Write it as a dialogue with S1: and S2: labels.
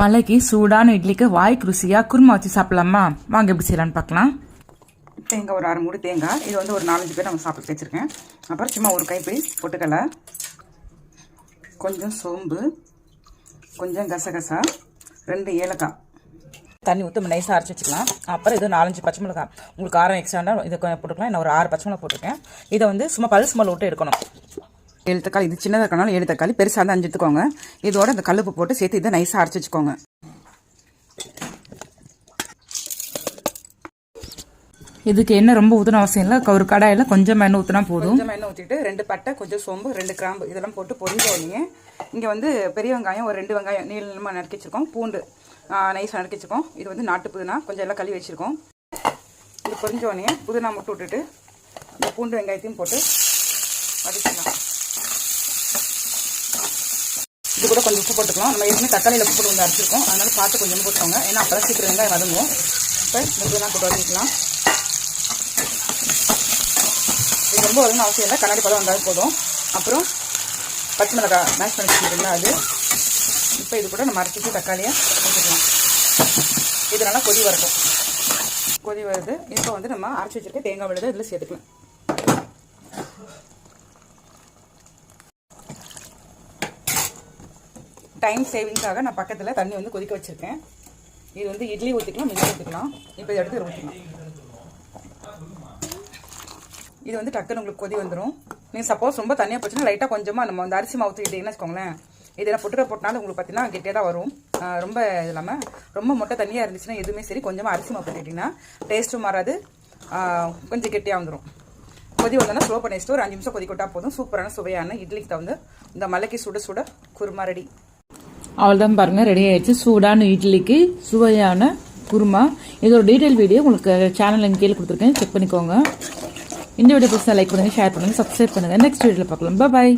S1: மலைக்கு சூடான இட்லிக்கு வாய்க்கு ருசியாக குருமா வச்சு சாப்பிடலாமா? வாங்க எப்படி செய்யலான்னு பார்க்கலாம்.
S2: தேங்காய் ஒரு அரை மூடி தேங்காய். இது வந்து ஒரு நாலஞ்சு பேர் நம்ம சாப்பிட்டு வச்சுருக்கேன். அப்புறம் சும்மா ஒரு கைப்பிடி பொட்டுக்கலை கொஞ்சம் சோம்பு கொஞ்சம் கசகசா ரெண்டு ஏலக்காய்.
S1: தண்ணி ஊற்றி நைஸாக அரைச்சி வச்சுக்கலாம். அப்புறம் இது நாலஞ்சு பச்சை மிளகாய். உங்களுக்கு காரம் எக்ஸ்ட்ரா இதை போட்டுக்கலாம். நான் ஒரு ஆறு பச்சை மிளகா போட்டிருக்கேன். இதை வந்து சும்மா பல்ஸ் மேலே விட்டு எடுக்கணும்.
S2: ஏழு தக்காளி இது சின்னதாக இருக்கனாலும் ஏழு தக்காளி பெருசாக இருந்தால் அஞ்சு எடுத்துக்கோங்க. இதோட இந்த கல்லுப்பு போட்டு சேர்த்து இதை நைஸாக அரைச்சி வச்சுக்கோங்க.
S1: இதுக்கு எண்ணெய் ரொம்ப ஊற்றணும் அவசியம் இல்லை. ஒரு கடாயில் கொஞ்சம் எண்ணெய் ஊற்றினா போதும்.
S2: கொஞ்சம் எண்ணெய் ஊற்றிட்டு ரெண்டு பட்டை கொஞ்சம் சோம்பு ரெண்டு கிராம்பு இதெல்லாம் போட்டு பொரிஞ்சோடனே இங்கே வந்து பெரிய வெங்காயம் ஒரு ரெண்டு வெங்காயம் நீளமாக நறுக்கி வச்சிருக்கோம். பூண்டு நைஸாக நறுக்கி வச்சுருக்கோம். இது வந்து நாட்டு புதினா கொஞ்சம் எல்லாம் கழுவி வச்சுருக்கோம். இது பொரிஞ்ச புதினா மட்டும் விட்டுட்டு இந்த பூண்டு வெங்காயத்தையும் போட்டு வதக்கிக்கலாம் இது கூட கொஞ்சம் உப்பு போட்டுக்கலாம். நம்ம ஏற்கனவே தக்காளியில் உப்பு போட்டு வந்து அரைச்சிருக்கோம். அதனால பார்த்து கொஞ்சம் போட்டுக்கோங்க. ஏன்னா அப்போ சீக்கிரம் வெங்காயம் வதங்குவோம். இப்போ இந்த போட்டு வதக்கிக்கலாம். இது ரொம்ப வரும்னு அவசியம் இல்லை. கண்ணாடி பழம் வந்தாலும் போதும். அப்புறம் பச்சை மிளகாய் மேஷ் பண்ணி வச்சுருக்கீங்களா அது? இப்போ இது கூட நம்ம அரைச்சிட்டு தக்காளியை போட்டுக்கலாம். இது நல்லா கொதி வரட்டும். கொதி வருது. இப்போ வந்து நம்ம அரைச்சி வச்சுருக்க தேங்காய் விழுது இதில் சேர்த்துக்கலாம். டைம் சேவிங்காக நான் பக்கத்தில் தண்ணி வந்து கொதிக்க வச்சுருக்கேன். இது வந்து இட்லி ஊற்றிக்கலாம் மிளகு ஊற்றிக்கலாம் இப்போ இதை எடுத்து ஊற்றிக்கலாம் இது வந்து டக்குன்னு உங்களுக்கு கொதி வந்துடும் நீங்கள் சப்போஸ் ரொம்ப தண்ணியாக போச்சுன்னா லைட்டாக கொஞ்சமாக நம்ம வந்து அரிசி மாவு ஊற்றிக்கிட்டீங்கன்னு வச்சுக்கோங்களேன். இதில் பொட்டுக்க போட்டனால உங்களுக்கு பார்த்தீங்கன்னா கெட்டியாக தான் வரும். ரொம்ப இது இல்லாமல் ரொம்ப மொட்டை தண்ணியாக இருந்துச்சுன்னா எதுவுமே சரி கொஞ்சமாக அரிசி மாவு போட்டுக்கிட்டிங்கன்னா டேஸ்ட்டும் மாறாது. கொஞ்சம் கெட்டியாக வந்துடும் கொதி வந்தோன்னா ஸ்லோ பண்ணி வச்சுட்டு ஒரு அஞ்சு நிமிஷம் கொதிக்கொட்டா போதும். சூப்பரான சுவையான இட்லிக்கு தகுந்த இந்த மலைக்கு சுட சுட குருமா ரெடி
S1: அவ்வளோதான் பாருங்கள் ரெடி ஆயிடுச்சு. சூடான இட்லிக்கு சுவையான குருமா. இதோட டீட்டெயில் வீடியோ உங்களுக்கு சேனல் கீழே கொடுத்துருக்கேன். செக் பண்ணிக்கோங்க. இந்த வீடியோ பிடிச்சா லைக் பண்ணுங்கள் ஷேர் பண்ணுங்கள் சப்ஸ்கிரைப் பண்ணுங்கள் நெக்ஸ்ட் வீடியோவில் பார்க்கலாம். பாய்